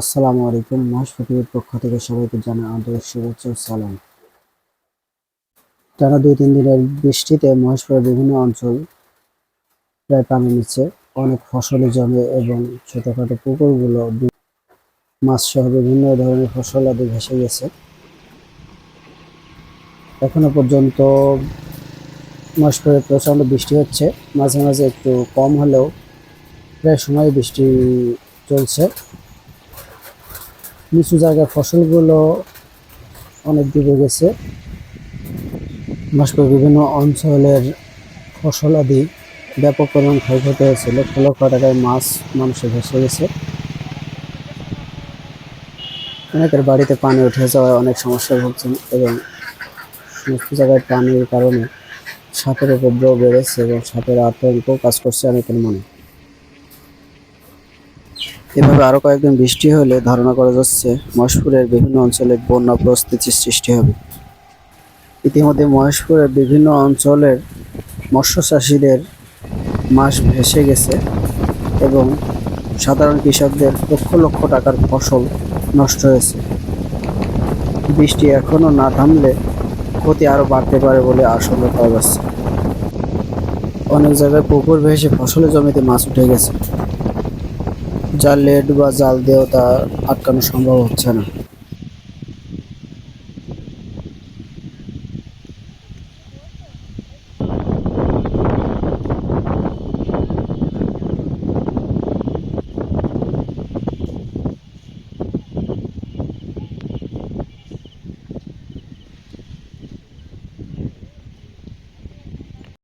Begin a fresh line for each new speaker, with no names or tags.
আসসালামু আলাইকুম। মহেশ পৃথিবীর পক্ষ থেকে সবাইকে জানাই আন্তরিক শুভেচ্ছা ও সালাম। টানা দুই তিন দিনের বৃষ্টিতে মহেশপুরের বিভিন্ন অঞ্চল প্রায় পানি নিচ্ছে। অনেক ফসলি জমে এবং ছোটখাটো পুকুরগুলো মাছ সহ বিভিন্ন ধরনের ফসল আদি ভেসে গেছে। এখনও পর্যন্ত মহেশপুরে প্রচণ্ড বৃষ্টি হচ্ছে। মাঝে মাঝে একটু কম হলেও প্রায় সময় বৃষ্টি চলছে। নিচু জায়গায় ফসলগুলো অনেক ডুবে গেছে। ভাস্কর বিভিন্ন অঞ্চলের ফসল আদি ব্যাপক পরিমাণ ক্ষয়ক্ষতি হয়েছে। লক্ষ লক্ষ টাকার মাছ মানুষের ভেসে গেছে। অনেকের বাড়িতে পানি উঠে যাওয়ায় অনেক সমস্যা ভুগছেন এবং সমস্ত জায়গায় পানির কারণে সাপের উপদ্রব বেড়েছে এবং সাপের আতঙ্ক কাজ করছে অনেকের মনে। এভাবে আরও কয়েকদিন বৃষ্টি হলে ধারণা করা যাচ্ছে মহেশপুরের বিভিন্ন অঞ্চলে বন্যা পরিস্থিতির সৃষ্টি হবে। ইতিমধ্যে মহেশপুরের বিভিন্ন অঞ্চলের মৎস্য চাষিদের মাস ভেসে গেছে এবং সাধারণ কৃষকদের লক্ষ লক্ষ টাকার ফসল নষ্ট হয়েছে। বৃষ্টি এখনও না থামলে ক্ষতি আরও বাড়তে পারে বলে আশঙ্কা করা যাচ্ছে। অনেক জায়গায় পুকুর ভেসে ফসলের জমিতে মাছ উঠে গেছে। যা লেড বা জাল দিয়েও তা আটকানো সম্ভব হচ্ছে না।